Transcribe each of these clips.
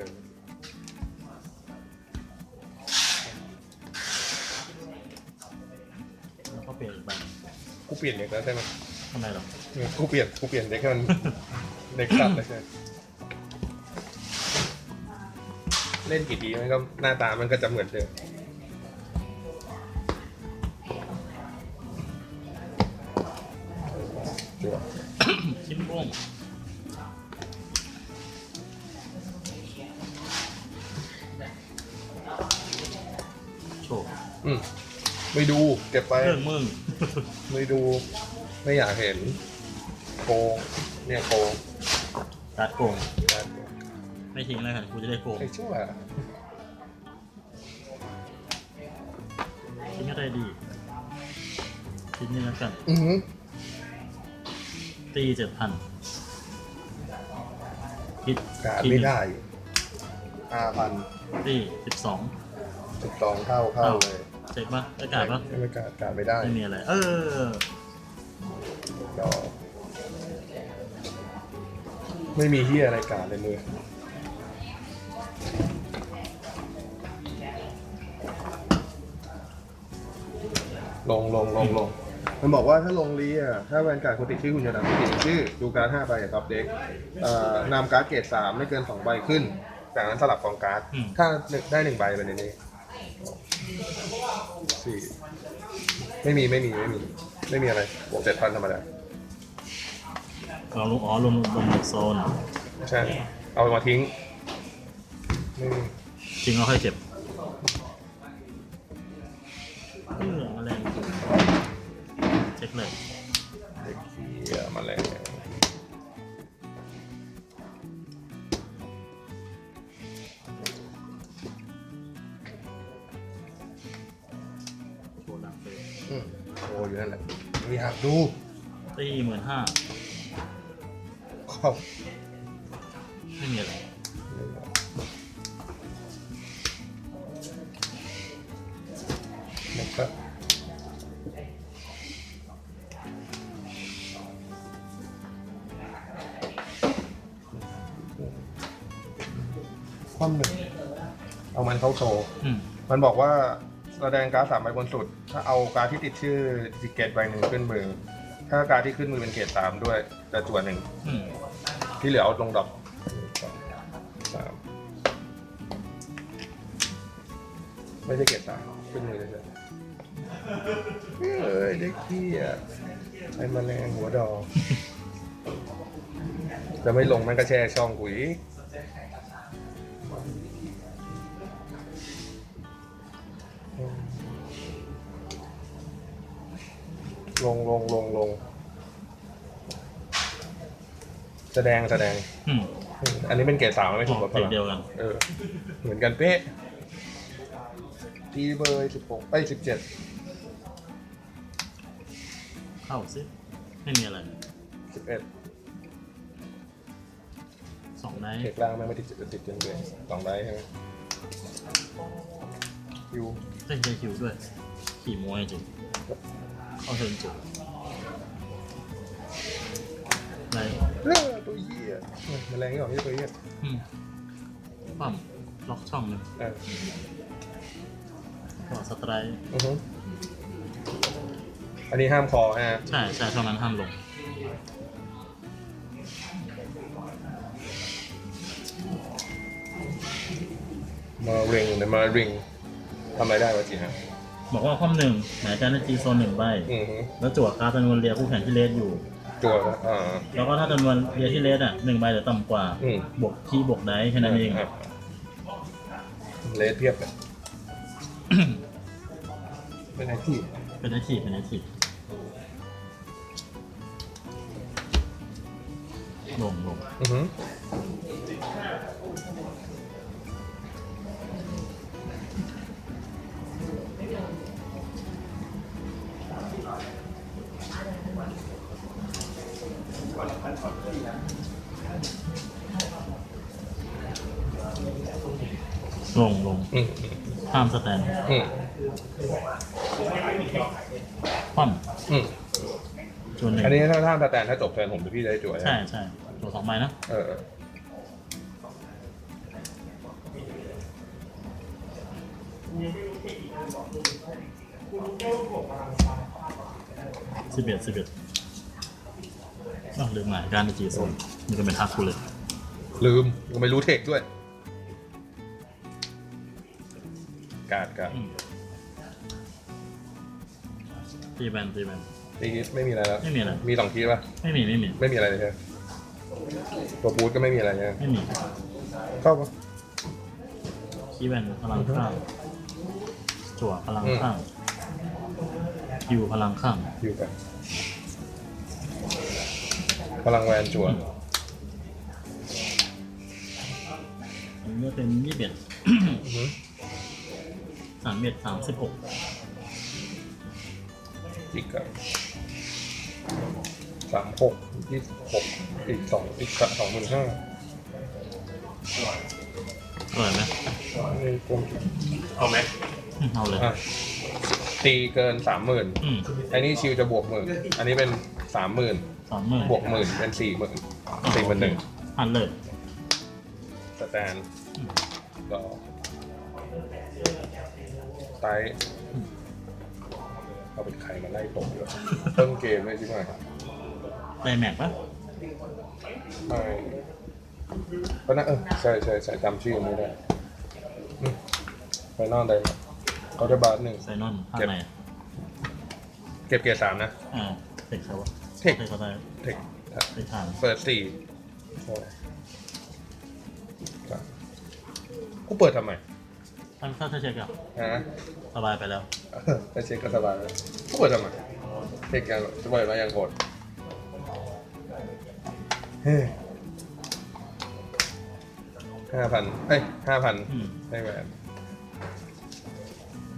ออแล้วก็เปลี่ยนอีกใบกูเปลี่ยนเด็กแล้วใช่ไหมทำไมหรอเออกูเปลี่ยนกูเปลี่ยนเด็กให้มัน เด็กสัตว์เลยใช่ไหมเล่นกี่ทีมันก็หน้าตามันก็จะเหมือนเดิม อืมไม่ดูเก็บไปเครื่องมึงไม่ดู ไม่อยากเห็นโกงเนี่ยโกงการ์ดโกงไม่ทิ้งแล้วกันกูจะได้โกงไอ้ชั่วทิ้งก็ได้ดีทิ้งนี่แล้วกันอือหือตีเจ็ดพันคิดการไม่ได้ห้าพันตีสิบสองสิบสองเท่าเข้าเลย เช็คปะได้การดปะไม่การการไม่ได้ ไม่มีอะไร เออ ก็ ไม่มีเฮียอะไรการเลยมือลงลงลงลงมันบอกว่าถ้าลงลีอะถ้าแวนการ์ดคุณติดชื่อคุณจะนำติดชื่อ ดูการ์ดห้าใบกับเด็กเอ่อนำการ์ดเกรดสามไม่เกินสองใบขึ้น จากนั้นสลับกองการ์ดอืมถ้าได้หนึ่งใบไปในนี้ สี่ไม่มีไม่มีไม่มี ไม่มีอะไรบวกเจ็ดพันธรรมดาเราลงอ๋อลงลงโซนใช่เอามาทิ้งไม่มีทิ้งแล้วค่อยเก็บเออแมลงเช็คเลยเด็กเหี้ยมาแล้ว อืมโอ้อยู่นั่นแหละไม่อยากดูตีหมื่นห้าเข้าไม่มีอะไรแล้วก็ความหนึ่งเอามันเข้าโชว์ อืม มันบอกว่าแสดงการ์ดสามใบบนสุด ถ้าเอาการดที่ติดชื่อจิเกตใบหนึ่งขึ้นมือ ถ้าการดที่ขึ้นมือเป็นเกรดสามด้วยจะจวนหนึ่งอืมที่เหลือเอาลงดอกสองสามไม่ใช่เกรดสามขึ้นมือเลยเอ้ยเด็กพี่อะไอ้แมลงหัวดอก จะไม่ลงมันก็แช่ช่องกุยก ลงลงลงลง แสดงแสดงอืมอันนี้เป็นเกรดสามไม่ถูกกดพเด็กลังเดียวกัน เออ เหมือนกันเป๊ะตีเบอร์สิบหกไอ้สิบเจ็ดเข้าสิไม่มีอะไรสิบเอ็ดสองไนท์เทคล่างไม่ไม่ติดติดจนเลยสองได้ใช่ไหมคิวเต้นใจคิวด้วย ขี่มวยจริง เข้าเทิร์นจุดไนท์เออตัวเหี้ยแมลงนี่หรอไม่ใช่ตัวเหี้ยอืมปั๊มล็อกช่องหนึ่งเออก็สไตรค์อือฮึอันนี้ห้ามคอฮะใช่ใช่ช่องนั้นห้ามลง มาเริงหรือมาริงทำอะไรได้วะจีฮะ บอกว่าความหนึ่งหมายการได้จีโซนหนึ่งใบ อือฮึแล้วจั่วการ์ดจำนวนเรียคู่แข่งที่เลสอยู่ จั่วนะอ่า แล้วก็ถ้าจำนวนเรียที่เลสอะหนึ่งใบหรือต่ำกว่า อืม บวกที่บวกได้แค่นั้นเองครับเลสเพียบเลยเป็นไงที่เป็นไอทีเป็นไอทีลงลงอือฮึ ลงลงอืมห้ามสแตนอืมคว่อืมำจนหนึ่งอันนี้ถ้าถ้าสแตนถ้าจบเทิร์นผมจะพี่จะได้จั่วใช่ใช่ตัวสองใบนะเออสิบเอ็ดสิบเอ็ด อ้าวลืมหมายการในจีโซนมันจะเป็นทักกูเลยลืมก็ไม่รู้เทคด้วย การ์ดการ์ดอืมตีแบนตีแบนตีไม่มีอะไรแล้ว ไม่มีอะไรมีสองทีป่ะ ไม่มีไม่มีไม่มีอะไรเลยใช่ไหมตัวบูธก็ไม่มีอะไรใช่ไหมไม่มีเข้าปะคีแบนพลังข้างจั่วพลังข้างยูพลังข้างอยู่กัน พลังแวนจั่วอันนี้เป็นยี่สิบเอ็ดอือหือสามเอ็ดสามสิบหกอีกอะสามหกยี่สิบหกอีกสองอีกสองหมื่นห้าอร่อยไหมเอาไหมอืมเอาเลย อะตีเกินสามหมื่นอืมไอ้นี่ชิวจะบวกหมื่นอันนี้เป็นสามหมื่น สามหมื่นบวกหมื่นเป็นสี่หมื่นสี่หมื่นหนึ่งอันเลยสแตนอืมรอไตเอาเป็นใครมาไล่ตกเยอะต้นเกมเลยใช่ไหมไดแม็กปะไม่ก็น่าเออใช่ใช่ใช่จำชื่อไม่ได้อืมไปนอนได้ไหมเขาได้บาสหนึ่งไซนอนภาคไหนเก็บเกียร์สามนะอ่าเทคเขาวะ เทค เทคเขาได้เทคเทคทางเปิดสี่โอ้ครับกูเปิดทำไมถ้าถ้าถ้าเช็คอะฮะสบายไปแล้วเออไปเช็คก็สบายแล้วกูเปิดทำไมเช็คยังจะเปิดมายังโหดเฮ้ห้าพันเอ้ยห้าพันอืมให้แหวน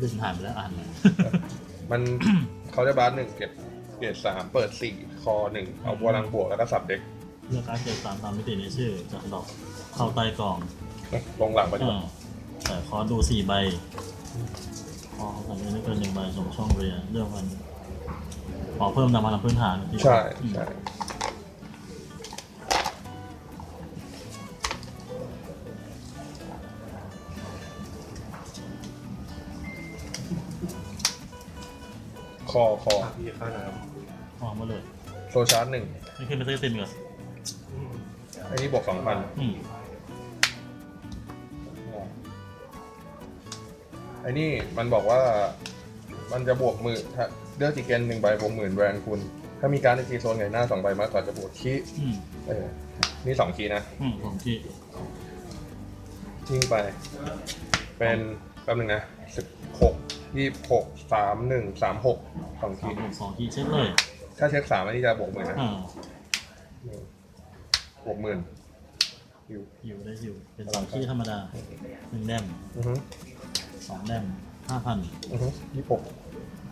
ดึงหายไปแล้วอ่านเลยมันเขาจะบาสหนึ่งเก็บเกียร์สามเปิดสี่ คอหนึ่งเอาพลังบวกแล้วก็สับเด็กเลือกการเก็บสามตามมิติในชื่อจากดอกเข้าใต้กล่องลงหลังไปดีกอ่าว่าแต่คอดูสี่ใบคอของนี้ไม่เกินหนึ่งใบส่งช่องเรียนเลือกมันขอเพิ่มตามพลังพื้นฐานที่ใช่อืมใช่คอคอพี่ค่าน้วางมาเลย โซชาร์จหนึ่งนี่ขึ้นไปเซ็ตเต็มก่อนไอ้นี่บวกสองพันอืมไอ้นี่มันบอกว่ามันจะบวกหมื่นถ้าเลือกจีเกนหนึ่งใบบวกหมื่นแวนคุณ ถ้ามีการดในทีโซนไงหน้าสองใบมากกว่าจะบวกคีย์อืมเออนี่สองคีย์นะ อืมผมที่ทิ้งไป เป็นแป๊บหนึงนะสิบหกยี่หกสามหนึ่งสามหกสองสาคีมย์หกสองที่เช็คเลย ถ้าเช็คสามอันนี้จะบวกหมื่นนะอ่าบวกหมื่นอยู่ อยู่ได้อยู่ เป็นสองที่ธรรมดาหนึ่งแดมอือฮึสองแดมห้าพันอือฮึยี่หก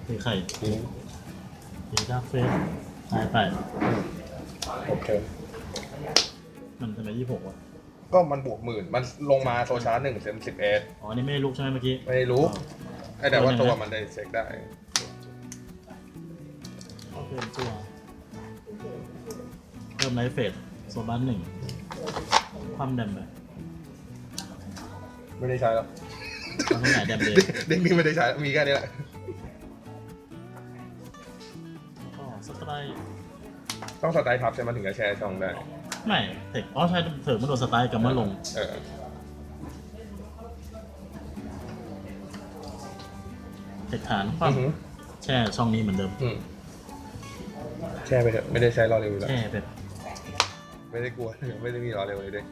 คือไข่ทิ้งตีดาร์กเฟสหายไปอืมโอเค มันทำไมยี่หกวะ ก็มันบวกหมื่นมันลงมาโซชาร์จหนึ่งเซนสิบเอ็ดอ๋อ นี่ไม่ได้ลุกใช่ไหมเมื่อกี้ ไม่รู้ อ๋อ ไอ้แต่ว่าตัวหนึ่งตัวนะมันได้เช็คได้ โอเคตัวเริ่มไลฟ์เฟสโซบันหนึ่ง ความแดมไปไม่ได้ใช้แล้วตอนนี้ไหนแดมเลยเด็กนี้ไม่ได้ใช้ มีแค่นี้แหละก็สไตร์ต้องสไตล์ทับใช่ไหมถึงจะแชร์ช่องได้ ไม่เทคอ๋อใช่เถิดมันโดนสไตร์กลับมาลง เออเทคฐานควาอืมอหือแช่ช่องนี้เหมือนเดิมอืมแชร์ไปเถอะไม่ได้ใช้รอเร็วอยู่แล้ว แช่แบบ ไม่ได้กลัวไม่ได้มีรอเร็วเลยด้วย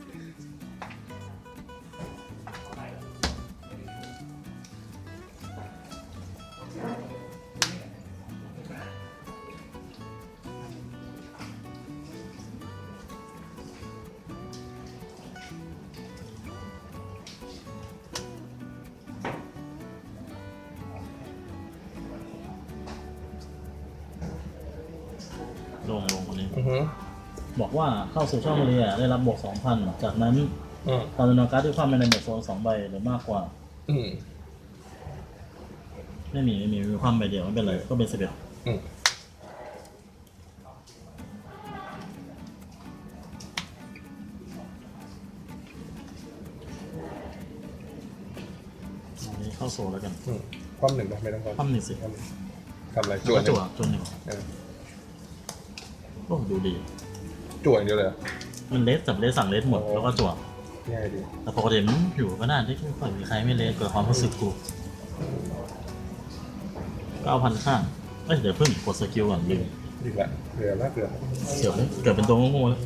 งคนนี้อือหือบอกว่าเข้าสู่ช่องเรียได้รับบวก2,000จากนั้นอืมตอนนการ์ดที่ความเป็นในหมวดโซนสองใบหรือมากกว่า อืม ไม่มีไม่มีมีความใบเดียวไม่เป็นไรก็เป็นสิบเอ็ดอืม อันนี้เข้าโซแล้วกันอืมความหนึ่งปะไม่ต้องความคว่ำหนึ่งสิความหนึ่งทำอะไรจั่จั่ววหจั่นึ่วงจั่วหนึ่งเออ โอ้ดูดี จั่วอย่างเดียวเลยเหรอ มันเลสจับเลสสั่งเลสหมดโอ้แล้วก็จั่วง่ายดีแต่ปกติมันอยู่ก็น่าที่ไม่ค่อยมีใครไม่เลสเกิดความรู้สึกกูเก้าพันข้างเอ้ยเดี๋ยวเพิ่งกดสกิลก่อนลืมดีละเหลือละเหลือเกือบเกือบเป็นตัวโง่ๆแล้ว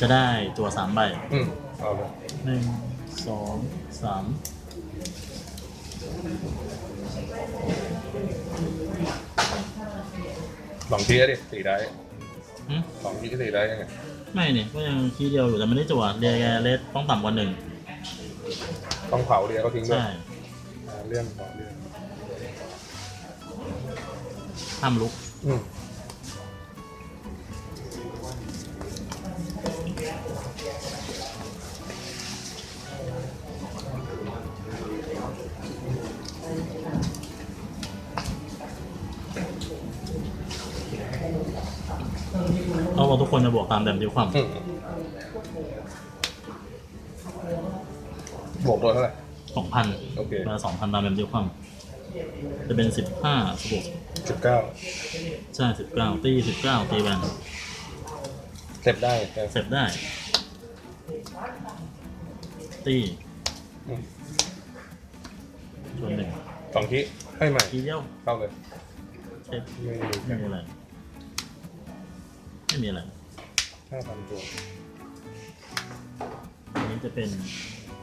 จะได้ตัวสามใบอืมเอาเลยหนึ่งสอง สามสองทีแล้วดิสี่ได้หึสองทีสี่ได้ยังไงไม่เนี่ยก็ยังคีย์เดียวอยู่แต่ไม่ได้จั่วเรียกเลสต้องต่ำกว่าหนึ่งต้องเผาเดียวก็ทิ้งด้วยใช่อ่าเลื่อนเผาเลื่อนห้ามลุก อืม ทุกคนจะบวกตามแบบดิวความ อืมบวกตัวเท่าไหร่ สองพันโอเค มาสองพันตามแบบดิวความ จะเป็นสิบห้าสิบหกสิบเก้าใช่สิบเก้าตีสิบเก้าตีแวนเสร็จได้แต่เสร็จได้ ตีอืมส่วนหนึ่งสองทีให้ใหม่ทีเดียวเข้าเลย เช็คไม่มีไม่มีอะไรไม่มีอะไรห้าพันตัวอันนี้จะเป็น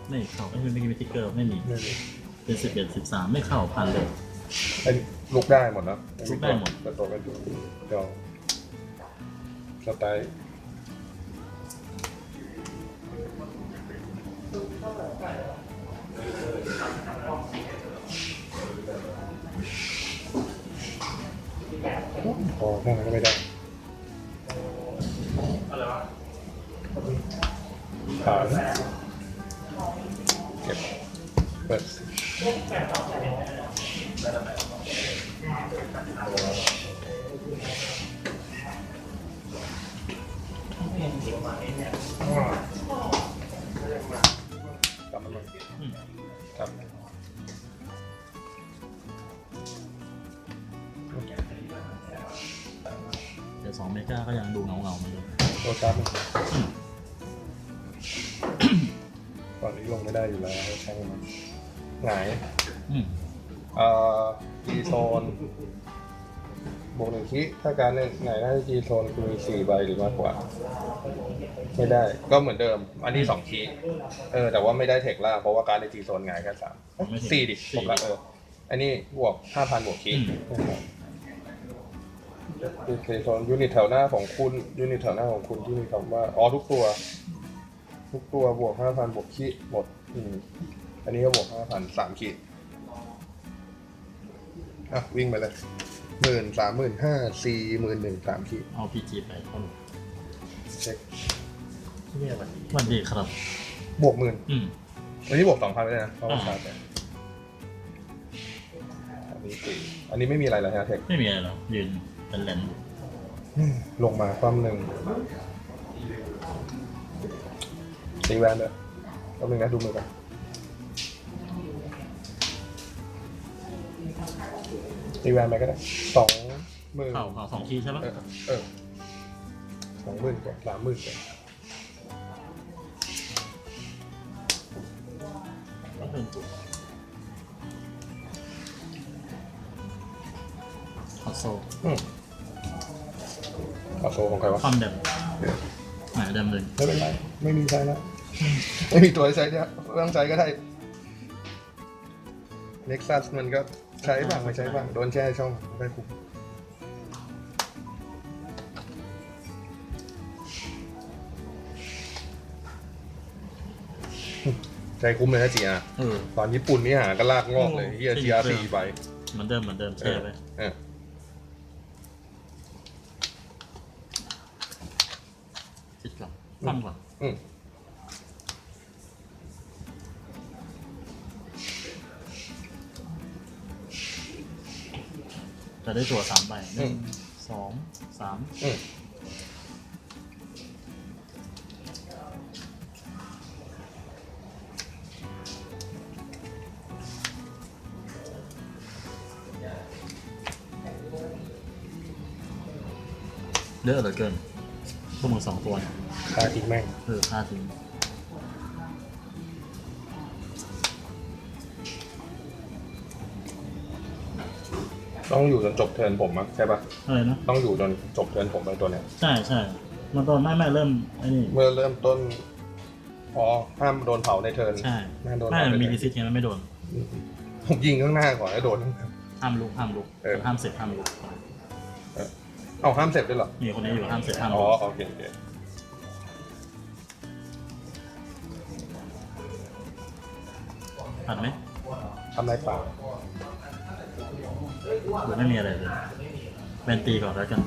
ไม่เข้าไม่มีไม่มีติ๊กเกอร์ไม่มีไม่มีเป็นสิบเอ็ดสิบสามไม่เข้าพันเลย ไอ้ลุกได้หมดเนอะลุกได้หมดกระตัวกระตัวเดี๋ยวสไตล์พอแค่นั้นก็ไม่ได้ ผ่านเก็บเปิดกลับมาหน่อยอืมครับเดี๋ยวสองเมกาก็ยังดูเงาเงาๆเหมือนเดิมตัวชาร์จอืม ลงไม่ได้อยู่แล้วช่างมันหงายอืมเอ่อจีโซนบวกหนึ่งคิถ้าการเนี่ยหงายได้จีโซนคือมีสี่ใบหรือมากกว่า ไม่ได้ก็เหมือนเดิม อันนี้สองคีเออ แต่ว่าไม่ได้เทคล่าเพราะว่าการในจีโซนหงายแค่สามสี่ดิผมละเอออันนี้บวกห้าพันบวกคีคือเคโซนยูนิตแถวหน้าของคุณยูนิตแถวหน้าของคุณที่มีคำว่าอ๋อทุกตัว ทุกตัวบวกห้าพันบวกคีหมดอืมอันนี้ก็บวกห้าพันสามขีดอะวิ่งไปเลยหมื่นสามหมื่นห้าสี่หมื่นหนึ่งสามขีดเอาพีจีไปเข้าหนูเช็คนี่อะไรวันดีครับ บวกหมื่นอืมอันนี้บวกสองพันเลยนะเพราะว่าอ่าชาร์จไปอันนี้สี่อันนี้ไม่มีอะไรแล้วนะเทคไม่มีอะไรหรอกยืนเป็นเลนส์อยู่ ลงมาความหนึ่ง ตีแวนเลยแป๊บนึงนะดูมือกันตีแวนไปก็ได้สองหมื่นเข้าเข้าสองทีใช่ปะเออเออสองหมื่นกว่าสามหมื่นกว่าก็เป็นตัวคอโซอืมขอโซของใครวะความเดมหมายเดมเลยไม่เป็นไรไม่มีใช้แล้ว ไม่มีตัวให้ใช้เนี่ยไม่ต้องใช้ก็ได้เน็กซัสมันก็ใช้บ้างไม่ใช้บ้างโดนแช่ช่องไม่ได้คุ้มใจคุ้มเลยนะจีอาเออ ตอนญี่ปุ่นนี่หากันลากงอกเลยเฮียโอ้จีอาจริสี่งใบเหมือนเดิมเหมือนเดิมแช่ไปเออจิตก่อนปั้มก่อนอืม จะได้ตัวสามใบหนึ่งสองสามอืม เยอะเหลือเกินพวกมึงสองตัวเนี่ยคาทิ้งแม่งเออค่าทิ้ง ต้องอยู่จนจบเทิร์นผมมั้งใช่ปะอะไรนะต้องอยู่จนจบเทิร์นผมไปตัวเนี้ย ใช่ใช่มันตอนไม่ไม่เริ่มไอ้นี่เมื่อเริ่มต้น อ๋อ ห้ามโดนเผาในเทิร์นใช่ไม่โดนไม่เผาในมันมีเทิดีร์นซิทไงมันไม่โดนผมยิงข้างหน้าก่อนแล้วโดน ห้ามลุกห้ามลุกเออ ห้ามเสร็จห้ามลุกเอาห้ามเสร็จด้วยเหรอ มีคนนี้อยู่ห้ามเสร็จห้ามอ๋ลุอกโอเคโอเคผ่านไหมทำไรเปล่า หรือไม่มีอะไรเลยแบนตีก่อนแล้วกัน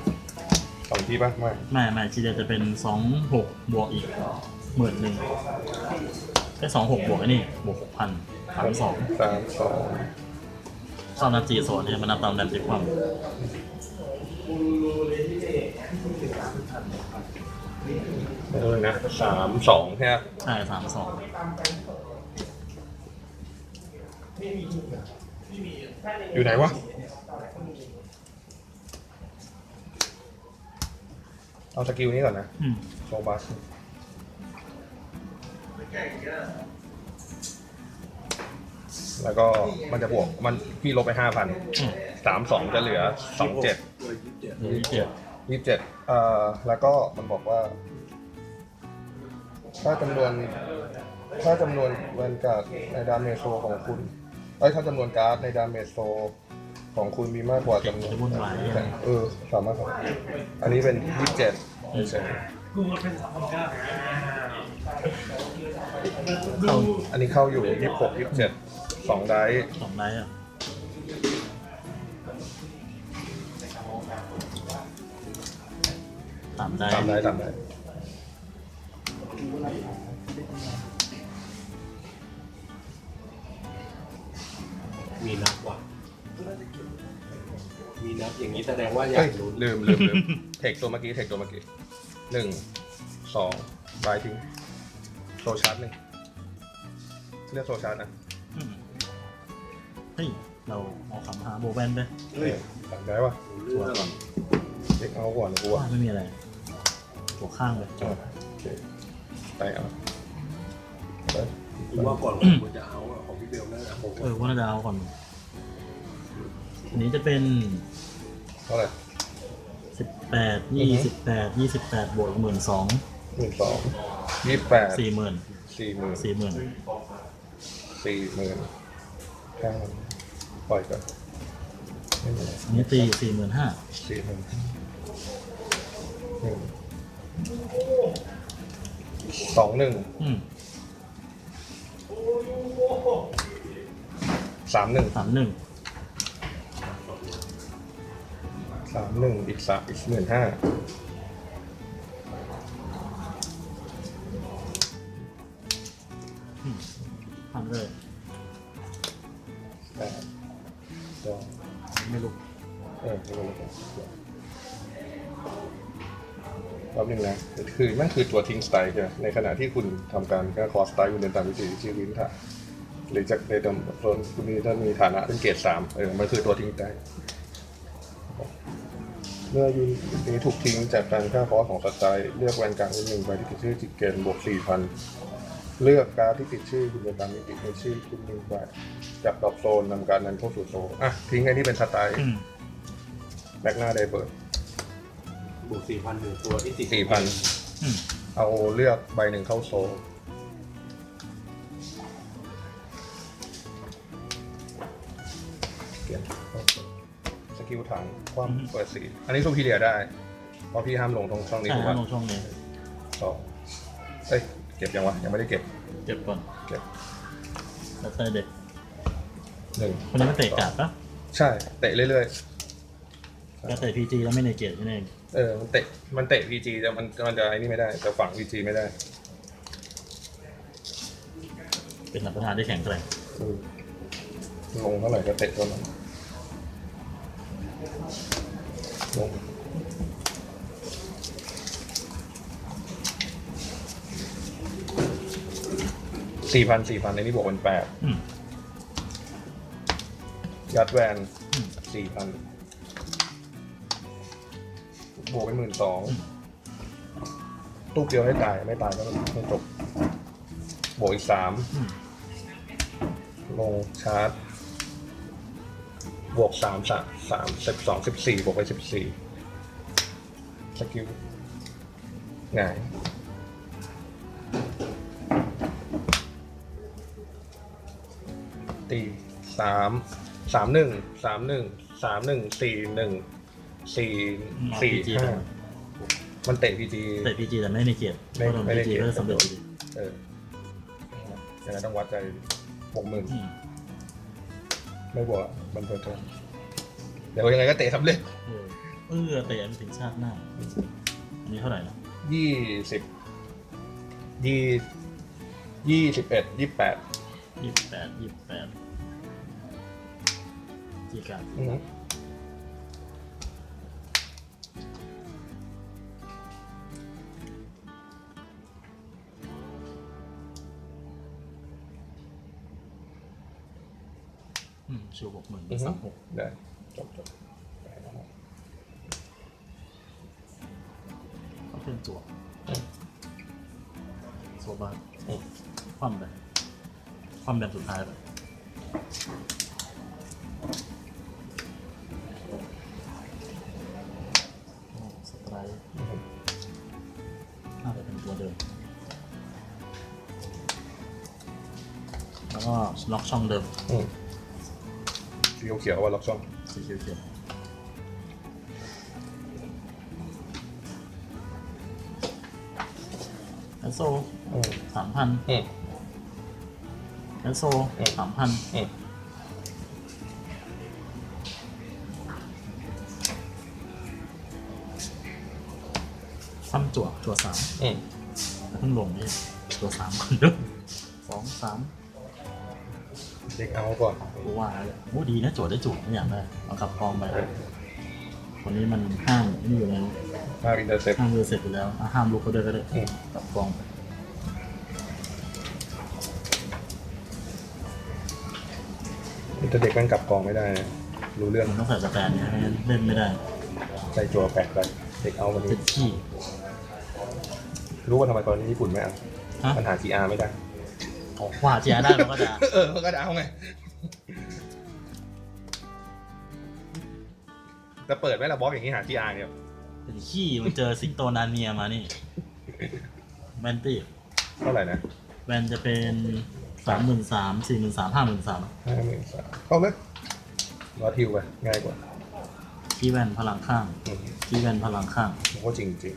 สองที่ปะไม่ไม่ไม่ทีเดียวจะเป็นสองหกบวกอีกหมื่นหนึ่งแค่สองหกบวกไอ้นี่บวกหกพันสามสองสามสองตอนนาจีโซนเนี่ยมันนับตามแรมตีความไม่รู้เลยนะสามสองใช่ไหมใช่สามสองอยู่ไหนวะ เอาสกิลนี้ก่อนนะอืม โซบัสแล้วก็มันจะบวกมันพี่ลบไปห้าพันอืม สามสองจะเหลือสองเจ็ดเดี๋ยวยี่สิบเจ็ดยี่สิบเจ็ดเอ่อแล้วก็มันบอกว่า ถ้าจำนวน ถ้าจำนวนแวนการ์ดในดาเมจโซของคุณเอ้ยถ้าจำนวนการ์ดในดาเมจโซ ของคุณมีมากกว่าจำนวนวุ่นวายเออสามารถครับอันนี้เป็นยี่สิบเจ็ดเฉยเข้าอันนี้เข้าอยู่ยี่สิบหกยี่สิบเจ็ดสองไดส์สองไลท์อะสามได้สามไดส์สามไดส์มีนับว่ะ มีนับอย่างนี้แสดงว่าอเฮ้ยายกรู้ลืมลืมลืม เทคตัวเมื่อกี้เทคตัวเมื่อกี้หนึ่งสองไดส์ทิ้งโซชาร์จหนึ่งเรียกโซชาร์จนะอืมเฮ้ย เราเอาคำหาโบแวนไปเฮ้ยจำได้ปะรู้เรื่องเช็คเอาท์ก่อนนะกูว่าว่าไม่มีอะไร หัวข้างเลยอ่าโอเคไปเอาไปกูว่าก่อนผมควรจะเอาอะของพี่เบลน่าจะผมเออว่าน่าจะเอาก่อน อันนี้จะเป็นเท่าไหร่สิบแปดยี่สิบแปดยี่สิบแปดบวกหมื่นสองหมื่นสองยี่สิบแปดสี่หมื่นสี่หมื่นสี่หมื่นสี่หมื่นแค่นั้นปล่อยก่อนไม่เป็นไรอันนี้ตีสี่หมื่นห้าสี่หมื่นหนึ่งสองหนึ่งอืมสามหนึ่งสามหนึ่ง สามหนึ่งอีกสามอีกหมื่นห้าทำเลยแปดสองไม่รู้เออไม่รู้แล้วรอบหนึ่งนะคือนั่นคือตัวทิ้งสไตล์ใช่ไหมในขณะที่คุณทำการก็คอสไตล์คุณเดินตามวิธีที่วินฐานหรือจากในตำโซนคุณมีถ้ามีฐานะเป็นเกรดสามเออมันคือตัวทิ้งสไตล์เมื่อยูนี้ถูกทิ้งจากการค่าคอสของสไตล์เลือกแวนการ์ดหนึ่งใบที่ติดชื่อจิกเกนบวกสี่พันเลือกการ์ดที่ติดชื่อคุณเดินตามมิติในชื่อคุณหนึ่งใบจากดอกโซนนำการนั้นเข้าสู่โซนอะทิ้งไอ้นี่เป็นสไตล์อืมแบ็กหน้าไดเบิร์ดบวกสี่พันหนึ่งตัวที่ติดสี่พันอืม เอาเลือกใบหนึ่งเข้าโซล สกิลฐานความเปิดสีอันนี้สู้พีเรียได้ เพราะพี่ห้ามลงตรงช่องนี้ใช่ถูกฮะป่ะลงช่องนี้สองเอ้ยเก็บยังวะยังไม่ได้เก็บเก็บก่อนเก็บแล้วเตะเด็กหนึ่งคนนี้ไม่เตะกาดปะใช่เตะเรื่อยก็เตะพีจีแล้วไม่ในเกียรตินั่นเองๆเออมันเตะมันเตะพีจีแต่มันมันจะไอ้นี่ไม่ได้แต่ฝั่งพีจีไม่ได้ เป็นนักประธานที่แข็งแกร่งอืมลงเท่าไหร่ก็เตะเท่านั้นลง สี่พันสี่พันในนี้บวกเป็นแปดยัดแวนสี่พันบวกเป็นหมื่นสองตู้เดียวให้ตาย ไม่ตายก็ไม่จบบวกอีกสามมลงชาร์จ บวกสามสามสามสิบสองสิบสี่บวกไปสิบสี่สกิลง่ายตีสามสามหนึ่งสามหนึ่งสามหนึ่งสี่หนึ่งสี่เอาสี่ PG ห้าไปมันเตะพีจีแต่พีจีแต่ไม่ในเกียรติไม่เพราะโดนไม่ในพีจีเกียรติก็สำเร็จอยู่ดีเออยังไงต้องวัดใจบวกหมื่นอืมไม่บวกอะมั นเพิ่มเทิร์นเดี๋ยวยังไงก็เตะสำเร็จเออเออเตะไปถึงชาติหน้าอันนี้เท่าไหร่นะยี่สิบยี่ยี่สิบเอ็ดยี่แปดยี่สิบแปดยี่สิบแปดจีการดอื มชิวหกหมื่นสามหกได้จบจบก็เป็นจั่วอืมโซบาอืมคว่ำไปคว่ำแบบสุดท้ายไปโอ้สไตร์น่าจะเป็นตัวเดิม แล้วก็ล็อกช่องเดิมอืมสี เขียวๆว่าล็อกช่องสีเขียวๆแอนโซอืมสามพันอืม แอนโซอืมสามพันอืมซ้ำจั่วจั่วสามอืมแล้วเพิ่งลงนี่จั่วสามคนเด้อสองสาม เด็กเอาก่อนกูว่าแล้วโอ้ดีนะจั่วได้จั่วไม่อยากได้เอากลับกองไปคนนี้มันห้ามนี่อยู่แล้วภาพอินเตอร์เซ็ปห้ามเรือเสร็จอยู่แล้วอะห้ามลูกเขาด้วยก็ได้อืมกลับกองไปแต่เด็กมันกลับกองไม่ได้นะรู้เรื่องมันต้องใส่สแตนเนี่ยไม่งั้นเล่นไม่ได้ใส่จัวแปลกไปเด็กเอาวันนี้เป็นขี้รู้ว่าทำไมตอนนี้ญี่ปุ่นไม่เอาฮะปัญหา GR ไม่ได้ ออกว่าเจียได้เราก็จะเออมันก็จะเอาไงจะเปิดไหมล่ะบล็อกอย่างนี้หา GR เนี่ยเป็นขี้มันเจอสิงโตนาเนียมานี่แวนตี้เท่าไหร่นะแวนจะเป็นสามหมื่นสามสี่หมื่นสามห้าหมื่นสามห้าหมื่นสามเข้าไหมรอทิวไปง่ายกว่าขี้แวนพลังข้างอืมขี้แวนพลังข้างผมว่าจริงจริง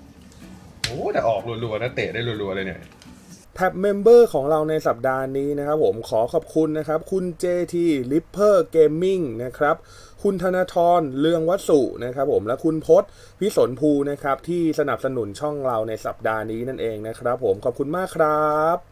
ๆโอ้แต่ออกรัวๆนะเตะได้รัวๆเลยเนี่ยแท็บเมมเบอร์ของเราในสัปดาห์นี้นะครับผมขอขอบคุณนะครับ คุณ JT Lipper Gaming นะครับ คุณธนาธรเลืองวัสุนะครับผมและคุณพศพิสนภูนะครับที่สนับสนุนช่องเราในสัปดาห์นี้นั่นเองนะครับผมขอบคุณมากครับ